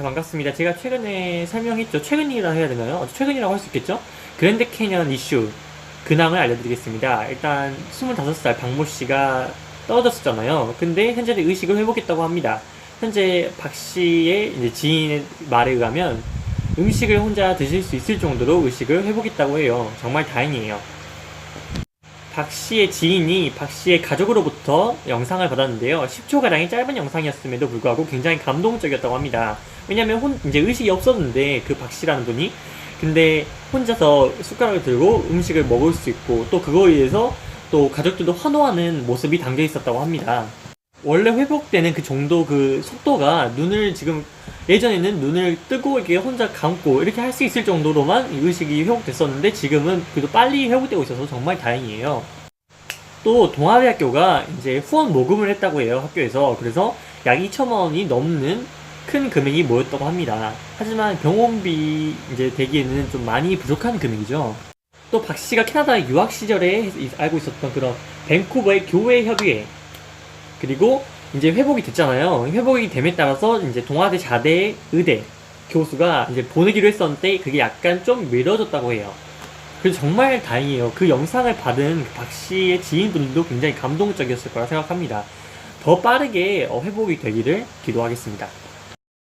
자, 반갑습니다. 제가 최근에 설명했죠. 최근이라 해야 되나요? 어, 최근이라고 할 수 있겠죠? 그랜드 캐년 이슈 근황을 알려드리겠습니다. 일단 25살 박모 씨가 떨어졌었잖아요. 근데 현재 의식을 회복했다고 합니다. 현재 박 씨의 이제 지인의 말에 의하면 음식을 혼자 드실 수 있을 정도로 의식을 회복했다고 해요. 정말 다행이에요. 박 씨의 지인이 박 씨의 가족으로부터 영상을 받았는데요. 10초가량의 짧은 영상이었음에도 불구하고 굉장히 감동적이었다고 합니다. 왜냐면 혼, 이제 의식이 없었는데 그 박 씨라는 분이 근데 혼자서 숟가락을 들고 음식을 먹을 수 있고 또 그거에 의해서 또 가족들도 환호하는 모습이 담겨 있었다고 합니다. 원래 회복되는 그 정도 그 속도가 눈을 지금 예전에는 눈을 뜨고 이렇게 혼자 감고 이렇게 할 수 있을 정도로만 이 의식이 회복됐었는데 지금은 그래도 빨리 회복되고 있어서 정말 다행이에요. 또 동아대학교가 이제 후원 모금을 했다고 해요 학교에서 그래서 약 2천만 원이 넘는 큰 금액이 모였다고 합니다. 하지만 병원비 이제 대기에는 좀 많이 부족한 금액이죠. 또 박 씨가 캐나다 유학 시절에 알고 있었던 그런 밴쿠버의 교회 협의회 그리고 이제 회복이 됐잖아요. 회복이 됨에 따라서 이제 동아대 자대 의대 교수가 이제 보내기로 했었는데 그게 약간 좀 미뤄졌다고 해요. 그래서 정말 다행이에요. 그 영상을 받은 박 씨의 지인분들도 굉장히 감동적이었을 거라 생각합니다. 더 빠르게 어, 회복이 되기를 기도하겠습니다.